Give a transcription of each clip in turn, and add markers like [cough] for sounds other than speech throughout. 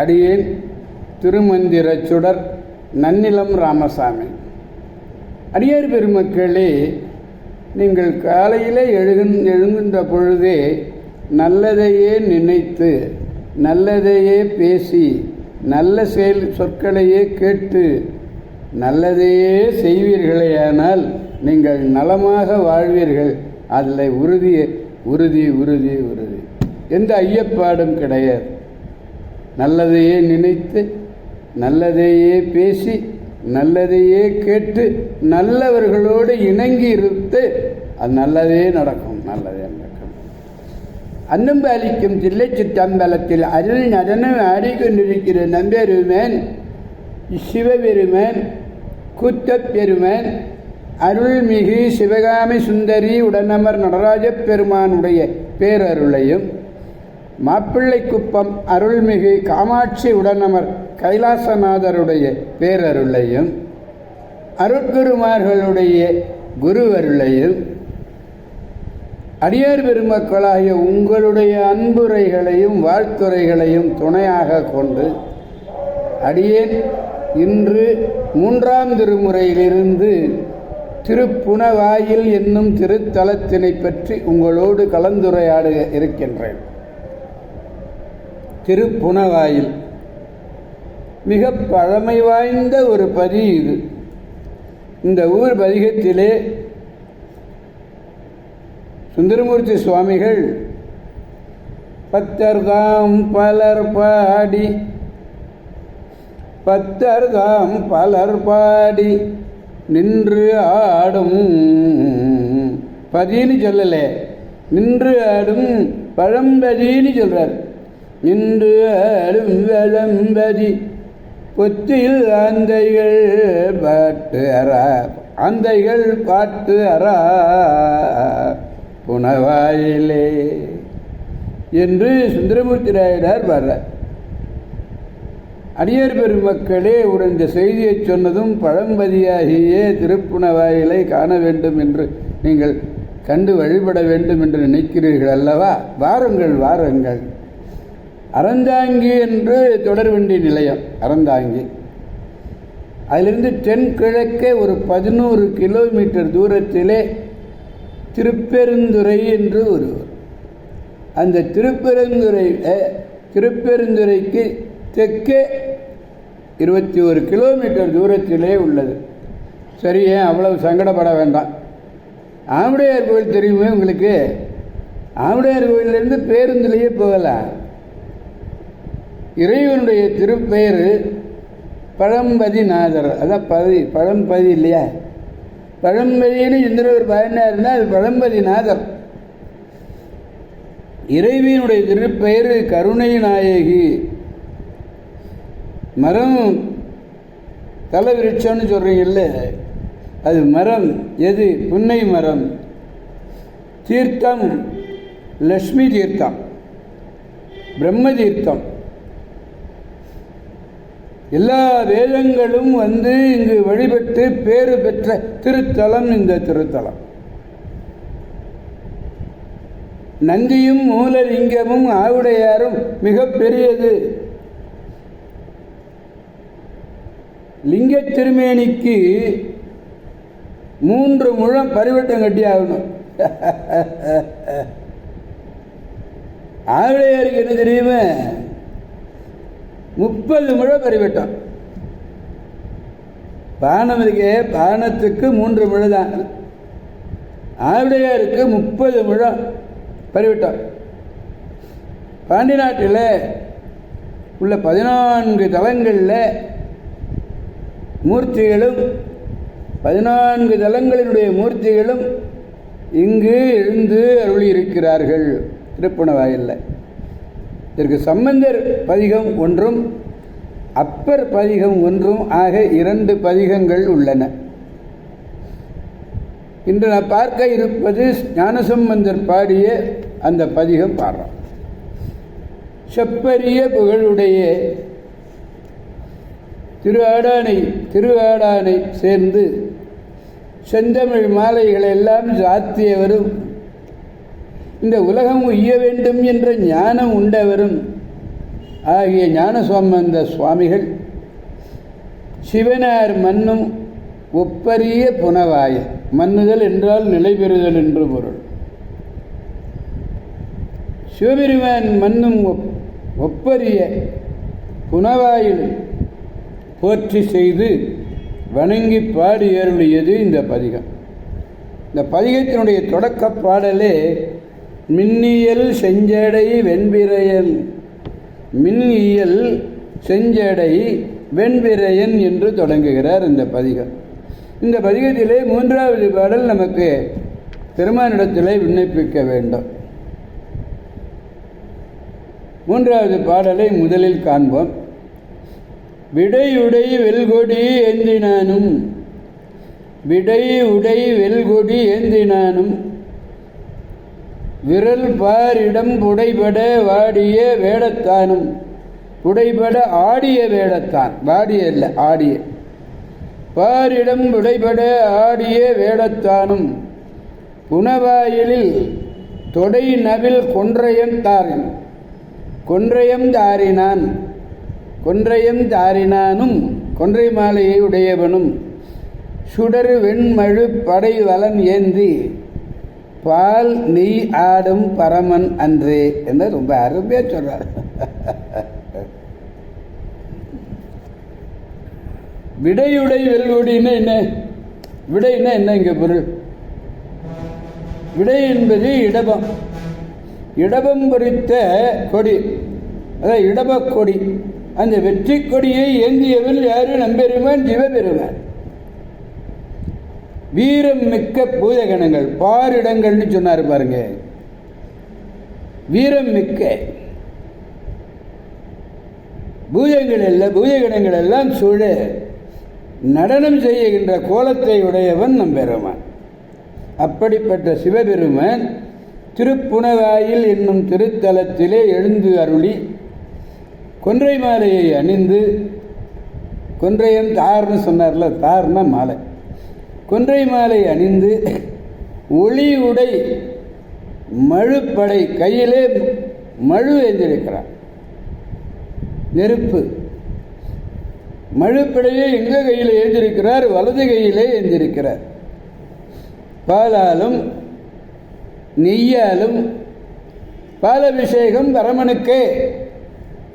அடியேன் திருமந்திர சுடர் நன்னிலம் ராமசாமி. அடியார் பெருமக்களே நீங்கள் காலையிலே எழுகின் எழுகின்ற பொழுதே நல்லதையே நினைத்து நல்லதையே பேசி நல்ல செயல் சொற்களையே கேட்டு நல்லதையே செய்வீர்களேயானால் நீங்கள் நலமாக வாழ்வீர்கள். அதில் உறுதி உறுதி உறுதி உறுதி. எந்த ஐயப்பாடும் கிடையாது. நல்லதையே நினைத்து நல்லதையே பேசி நல்லதையே கேட்டு நல்லவர்களோடு இணங்கி இருந்து அது நல்லதே நடக்கும் நல்லதே நடக்கும். அன்னம் அளிக்கும் தில்லை சிற்றம்பலத்தில் அருள் நடனம் ஆடிக்கொண்டிருக்கிற நம்பெருமேன் சிவபெருமன் கூத்தப்பெருமன் அருள்மிகு சிவகாமி சுந்தரி உடனமர் நடராஜப் பெருமானுடைய பேரருளையும் மாப்பிள்ளை குப்பம் அருள்மிகு காமாட்சி உடனமர் கைலாசநாதருடைய பேரருளையும் அருட்குருமார்களுடைய குருவருளையும் அடியார் பெருமக்களாகிய உங்களுடைய அன்புரைகளையும் வாழ்த்துரைகளையும் துணையாக கொண்டு அடியேன் இன்று மூன்றாம் திருமுறையிலிருந்து திருப்புணவாயில் என்னும் திருத்தலத்தினை பற்றி உங்களோடு கலந்துரையாடுக இருக்கின்றேன். திருப்புணவாயில் மிக பழமை வாய்ந்த ஒரு பதி இது. இந்த ஊர் பதிகத்திலே சுந்தரமூர்த்தி சுவாமிகள் பத்தர்தாம் பலர் பாடி பத்தர்தாம் பலர் பாடி நின்று ஆடும். பதின்னு சொல்லலை நின்று ஆடும் பழம்பதின்னு சொல்கிறார் நின்று ஆடும் வளம்பதி பொத்தில் ஆந்தைகள் பாட்டு அரா ஆந்தைகள் பாட்டு அரா புனவாயிலே என்று சுந்தரமூர்த்தி ராயடார் வர்றார். அடியார் பெருமக்களே ஒரு இந்த செய்தியை சொன்னதும் பழம்பதியாகியே திருப்புணவாயிலை காண வேண்டும் என்று நீங்கள் கண்டு வழிபட வேண்டும் என்று நினைக்கிறீர்கள் அல்லவா? வாருங்கள் வாருங்கள். அறந்தாங்கி என்று தொடர்வண்டி நிலையம். அறந்தாங்கி. அதிலிருந்து தென்கிழக்கே ஒரு பதினோரு கிலோமீட்டர் தூரத்திலே திருப்பெருந்துறை என்று ஒரு அந்த திருப்பெருந்துறை திருப்பெருந்துறைக்கு தெற்கே இருபத்தி ஒரு கிலோமீட்டர் தூரத்திலே உள்ளது. சரி ஏன் அவ்வளவு சங்கடப்பட வேண்டாம். ஆம்படையார் கோயில் தெரியுமே உங்களுக்கு? ஆம்படையார் கோயிலிருந்து பேருந்துலேயே போகலாம். இறைவனுடைய திருப்பெயர் பழம்பதிநாதர். அதான் பதி பழம்பதி இல்லையா? பழம்பதின்னு இந்திரவர் பயனாருன்னா அது பழம்பதிநாதர். இறைவியினுடைய திருப்பெயர் கருணை நாயகி மரம் தலை விருட்சம்னு சொல்கிறீங்கல்ல அது மரம். எது? புன்னை மரம். தீர்த்தம் லக்ஷ்மி தீர்த்தம். பிரம்ம தீர்த்தம். எல்லா வேதங்களும் வந்து இங்கு வழிபட்டு பேறு பெற்ற திருத்தலம் இந்த திருத்தலம். நந்தியும் மூலலிங்கமும் ஆவுடையாரும் மிக பெரியது. லிங்க திருமேனிக்கு மூன்று முழம் பரிவட்டம் கட்டி ஆகணும். [laughs] ஆவுடையாருக்கு என்ன தெரியுமா? முப்பது முழம் பரிவட்டம் பானம் இருக்கே பானத்துக்கு மூன்று முழு தான் ஆவிடையாருக்கு முப்பது முழம் பரிவட்டம் பாண்டி நாட்டில் உள்ள பதினான்கு தலங்களில் மூர்த்திகளும் பதினான்கு தலங்களினுடைய மூர்த்திகளும் இங்கு எழுந்து அருளி இருக்கிறார்கள் திருப்பணவாயில்ல. இதற்கு சம்பந்தர் பதிகம் ஒன்றும் அப்பர் பதிகம் ஒன்றும் ஆக இரண்டு பதிகங்கள் உள்ளன. இன்று நான் பார்க்க இருப்பது ஞானசம்பந்தர் பாடிய அந்த பதிகம் பாடுறோம் செப்பரிய புகழுடைய திரு ஆடானை திரு ஆடானை சேர்ந்து செந்தமிழ் மாலைகள் எல்லாம் சாத்தியவரும் இந்த உலகம் உய்ய வேண்டும் என்ற ஞானம் உண்டவரும் ஆகிய ஞானசம்பந்த சுவாமிகள். சிவனார் மன்னும் ஒப்பரிய புனவாய மன்னுதல் என்றால் நிலை பெறுதல் என்று பொருள். சிவபெருமான் மன்னும் ஒப்- ஒப்பரிய புனவாயில் போற்றி செய்து வணங்கி பாடி ஏறுடையது இந்த பதிகம். இந்த பதிகத்தினுடைய தொடக்க பாடலே மின்னியல் செஞ்சடை வெண்பிரையன் மின்னியல் செஞ்சடை வெண்பிரையன் என்று தொடங்குகிறார் இந்த பதிகம். இந்த பதிகத்திலே மூன்றாவது பாடல் நமக்கு பெருமானிடத்திலே விண்ணப்பிக்க வேண்டும். மூன்றாவது பாடலை முதலில் காண்போம். விடையுடை வெல்கொடி ஏந்தினானும். விடை உடை வெல்கொடி ஏந்தினானும். விரல் பாரிடம் புடைபட வாடிய வேடத்தானும் புடைபட ஆடிய வேடத்தான். வாடிய இல்லை ஆடிய. பாரிடம் புடைபட ஆடிய வேடத்தானும் புனவாயிலில் தொடை நவில் கொன்றையம் தாரின். கொன்றையம் தாரினான் கொன்றையம் தாரினானும் கொன்றை மாலையை உடையவனும் சுடர் வெண்மழு படை வலன் ஏந்தி பால் நெய் ஆடும் பரமன் அன்றே என்று ரொம்ப அருமையாக சொல்கிறார் விடையுடை வெல்குடின்னா என்ன விடைன்னா என்ன இங்கே பொருள்? விடை என்பது இடபம். இடபம் பொறித்த கொடி அதான் இடபக் கொடி அந்த வெற்றி கொடியை ஏந்தியவன் யாரு? நம்பெருமான் சிவபெருமான். வீரம் மிக்க பூதகணங்கள் பாரிடங்கள்னு சொன்னார் பாருங்க. வீரம் மிக்க பூஜைகள் எல்லாம் பூஜகணங்கள் எல்லாம் சூழ நடனம் செய்கின்ற கோலத்தை உடையவன் நம்பெருமான் அப்படிப்பட்ட சிவபெருமன் திருப்புணவாயில் என்னும் திருத்தலத்திலே எழுந்து அருளி கொன்றை மாலையை அணிந்து கொன்றையன் தார்னு சொன்னார்ல தார்னா மாலை. கொன்றை மாலை அணிந்து ஒளி உடை மழுப்படை கையிலே மழு எஞ்சிருக்கிறார். நெருப்பு. மழுப்படையை எங்க கையில் ஏந்திருக்கிறார் வலது கையிலே ஏந்திருக்கிறார் பாலாலும் நெய்யாலும் பாலபிஷேகம் பரமனுக்கே.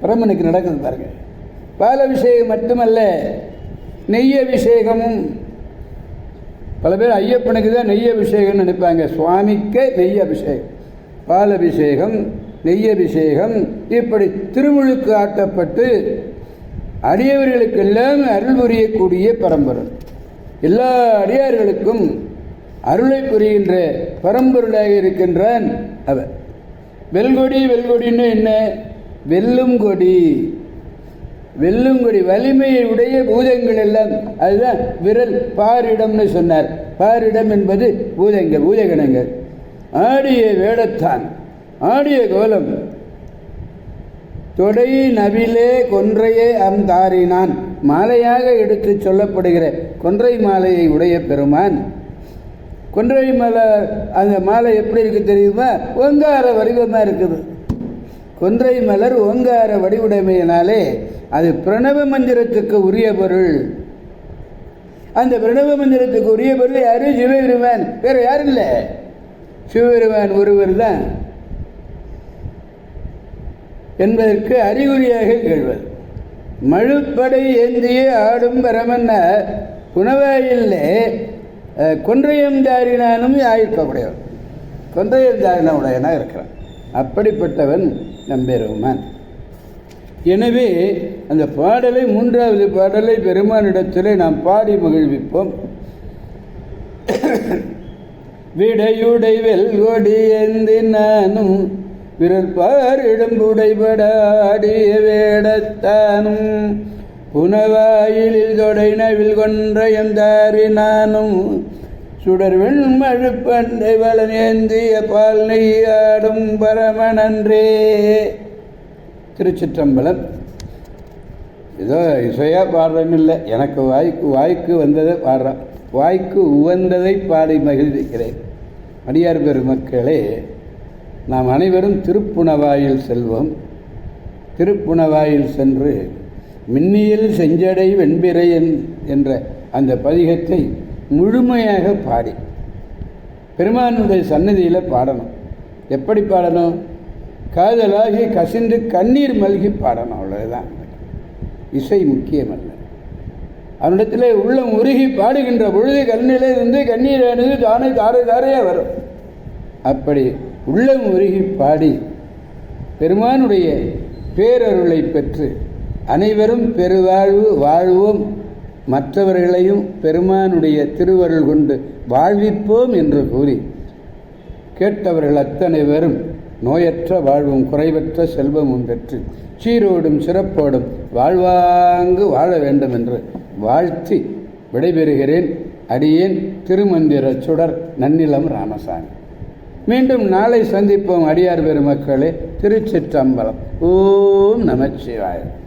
பரமனுக்கு நடக்குது பாருங்க. பாலபிஷேகம் மட்டுமல்ல நெய் அபிஷேகமும் பல பேர் ஐயப்பனுக்கு தான் நெய் அபிஷேகம்னு நினைப்பாங்க. சுவாமிக்கே நெய் அபிஷேகம். பால் அபிஷேகம் நெய் அபிஷேகம். இப்படி திருமுழுக்கு ஆட்டப்பட்டு அடியவர்களுக்கெல்லாம் அருள் புரியக்கூடிய பரம்பரை. எல்லா அடியார்களுக்கும் அருளை புரிகின்ற பரம்பொருளாக இருக்கின்றான் அவர் வெல்கொடி வெல்கொடின்னு என்ன? வெல்லும் கொடி. வெல்லுங்குடி வலிமையை உடைய பூதங்கள் எல்லாம். அதுதான் விரல் பாரிடம்னு சொன்னார். பாரிடம் என்பது பூதங்கள் பூதகணங்கள். ஆடிய வேடத்தான் ஆடிய கோலம். தொடை நவிலே கொன்றையே அம் தாரினான். மாலையாக எடுத்து சொல்லப்படுகிற கொன்றை மாலையை உடைய பெருமான். கொன்றை மலை அந்த மாலை எப்படி இருக்கு தெரியுமா? ஓங்கார வடிவமாக இருக்குது. கொன்றை மலர் ஓங்கார வடிவுடைமையினாலே அது பிரணவ மந்திரத்துக்கு உரிய பொருள். அந்த பிரணவ மந்திரத்துக்கு உரிய பொருள் யாரு? சிவபெருமான். வேற யாரும் இல்லை. சிவபெருமான் ஒருவர் தான். என்பதற்கு அறிகுறியாக கேள்வது மழுப்படை ஏந்திய ஆடும் பரமன்ன புனவாயிலே கொன்றையம் தாரினானும் ஆயிருக்கக்கூடியவன். கொன்றையம் தாரின உடையனா இருக்கிறான். அப்படிப்பட்டவன் நம்பெருமான் எனவே அந்த பாடலை மூன்றாவது பாடலை பெருமானிடத்தில் நாம் பாடி மகிழ்விப்போம். விடையுடை வெல்கொடி ஏந்தி நானும் பிறர்பார் இடம்புடைபடாடிய வேடத்தானும் புனவாயிலில் தொடை நவில் எந்தாரி நானும் சுடர் வெண்மழுப்பண்டை வளனேந்திய பால் நெய்யாடும் பரமனன்றே திருச்சிற்றம்பலம். ஏதோ இசையாக பாடுறேன்னு இல்லை எனக்கு வாய்க்கு வாய்க்கு வந்ததை பாடுறேன் வாய்க்கு உவந்ததை பாடி மகிழ்விக்கிறேன். அடியார் பெருமக்களே நாம் அனைவரும் திருப்புணவாயில் செல்வோம். திருப்புணவாயில் சென்று மின்னியில் செஞ்சடை வெண்பிறையன் என்ற அந்த பதிகத்தை முழுமையாக பாடி. பெருமானுடைய சன்னதியில் பாடணும். எப்படி பாடணும்? காதலாகி கசிந்து கண்ணீர் மல்கி பாடணும் அவ்வளவுதான். இசை முக்கியமல்ல. அவனிடத்தில் உள்ளம் உருகி பாடுகின்ற பொழுது கண்ணிலே இருந்து கண்ணீரானது தானே தாரை தாரையாக வரும். அப்படி உள்ளம் உருகி பாடி பெருமானுடைய பேரருளை பெற்று அனைவரும் பெருவாழ்வு வாழ்வோம். மற்றவர்களையும் பெருமானுடைய திருவருள் கொண்டு வாழ்விப்போம் என்று கூறி கேட்டவர்கள் அத்தனை பேரும் நோயற்ற வாழ்வும் குறைவற்ற செல்வமும் பெற்று சீரோடும் சிறப்போடும் வாழ்வாங்கு வாழ வேண்டும் என்று வாழ்த்தி விடைபெறுகிறேன். அடியேன் திருமந்திர சுடர் நன்னிலம் ராமசாமி. மீண்டும் நாளை சந்திப்போம் அடியார் பெருமக்களே. திருச்சிற்றம்பலம். ஓம் நமச்சிவாயம்.